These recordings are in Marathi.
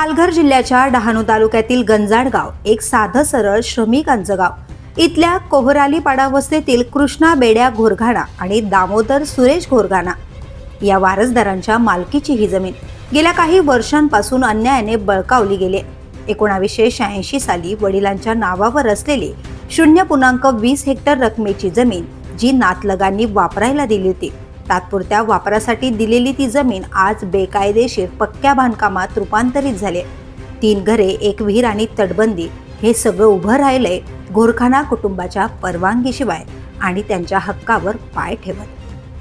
पालघर जिल्ह्याच्या डहाणू तालुक्यातील गंजाड गाव एक साधं सरळ श्रमिकांचं गाव. इथल्या कोहराली पाडावस्थेतील कृष्णा बेड्या घोरघाणा आणि दामोदर सुरेश घोरघाणा या वारसदारांच्या मालकीची ही जमीन गेल्या काही वर्षांपासून अन्यायाने बळकावली गेली. एकोणावीसशे शहाऐंशी साली वडिलांच्या नावावर असलेली शून्य पूर्णांक वीस हेक्टर रकमेची जमीन जी नातलगांनी वापरायला दिली होती. तात्पुरत्या वापरासाठी दिलेली ती जमीन आज बेकायदेशीर पक्क्या बांधकामात रूपांतरित झाली तीन घरे एक विहीर आणि तटबंदी हे सगळं उभं राहिलंय गोरखाना कुटुंबाच्या परवानगीशिवाय आणि त्यांच्या हक्कावर पाय ठेवत.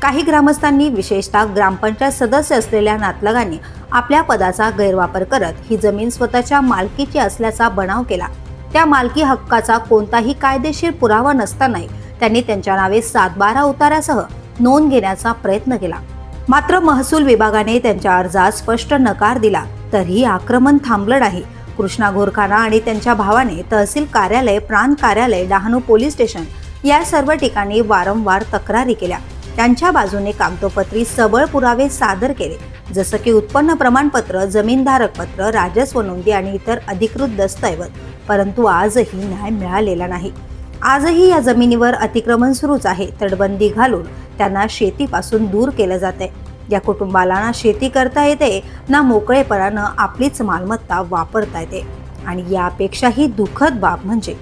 काही ग्रामस्थांनी विशेषतः ग्रामपंचायत सदस्य असलेल्या नातलगांनी आपल्या पदाचा गैरवापर करत ही जमीन स्वतःच्या मालकीची असल्याचा बनाव केला. त्या मालकी हक्काचा कोणताही कायदेशीर पुरावा नसतानाही त्यांनी त्यांच्या नावे सातबारा उतारासह नोंद घेण्याचा प्रयत्न केला. मात्र महसूल विभागाने त्यांच्या अर्जात स्पष्ट नकार दिला तरीही आक्रमण थांबलं नाही. कृष्णा गोरखाना आणि त्यांच्या भावाने तहसील कार्यालय प्रांत कार्यालय डहाणू पोलीस स्टेशन या सर्व ठिकाणी वारंवार तक्रारी केल्या. त्यांच्या बाजूने कागदोपत्री सबळ पुरावे सादर केले. जसं की उत्पन्न प्रमाणपत्र जमीनधारक पत्र राजस्व नोंदी आणि इतर अधिकृत दस्तऐवज. परंतु आजही न्याय मिळालेला नाही. आजही या जमिनीवर अतिक्रमण सुरूच आहे. तटबंदी घालून त्यांना शेतीपासून दूर केलं जाते या कुटुंबाला ना शेती करता येते ना मोकळेपणानं आपलीच मालमत्ता वापरता येते. आणि यापेक्षाही दुःखद बाब म्हणजे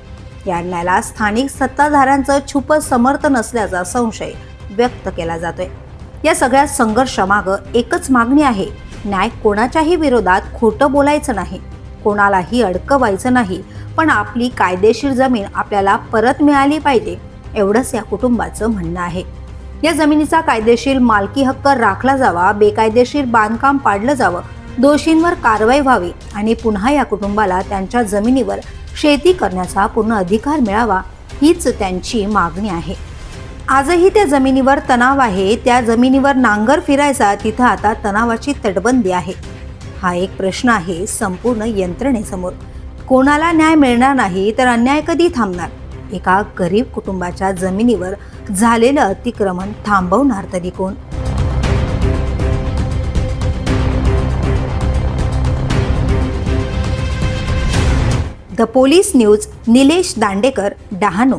या अन्यायाला स्थानिक सत्ताधाऱ्यांचं छुप समर्थन असल्याचा संशय व्यक्त केला जातोय. या सगळ्या संघर्षामागं एकच मागणी आहे. न्याय कोणाच्याही विरोधात खोटं बोलायचं नाही. कोणालाही अडकवायचं नाही. पण आपली कायदेशीर जमीन आपल्याला परत मिळाली पाहिजे एवढंच या कुटुंबाचं म्हणणं आहे. या जमिनीचा कायदेशीर मालकी हक्क राखला जावा बेकायदेशीर बांधकाम पाडलं जावं दोषींवर कारवाई व्हावी आणि पुन्हा या कुटुंबाला त्यांच्या जमिनीवर शेती करण्याचा पूर्ण अधिकार मिळावा हीच त्यांची मागणी आहे. आजही त्या जमिनीवर तणाव आहे त्या जमिनीवर नांगर फिरायचा तिथं आता तणावाची तटबंदी आहे. हा एक प्रश्न आहे संपूर्ण यंत्रणेसमोर. कोणाला न्याय मिळणार नाही तर अन्याय कधी थांबणार? एका गरीब कुटुंबाच्या जमिनीवर झालेलं अतिक्रमण थांबवणार तरी कोण? The police news Nilesh Dandekar Dahanu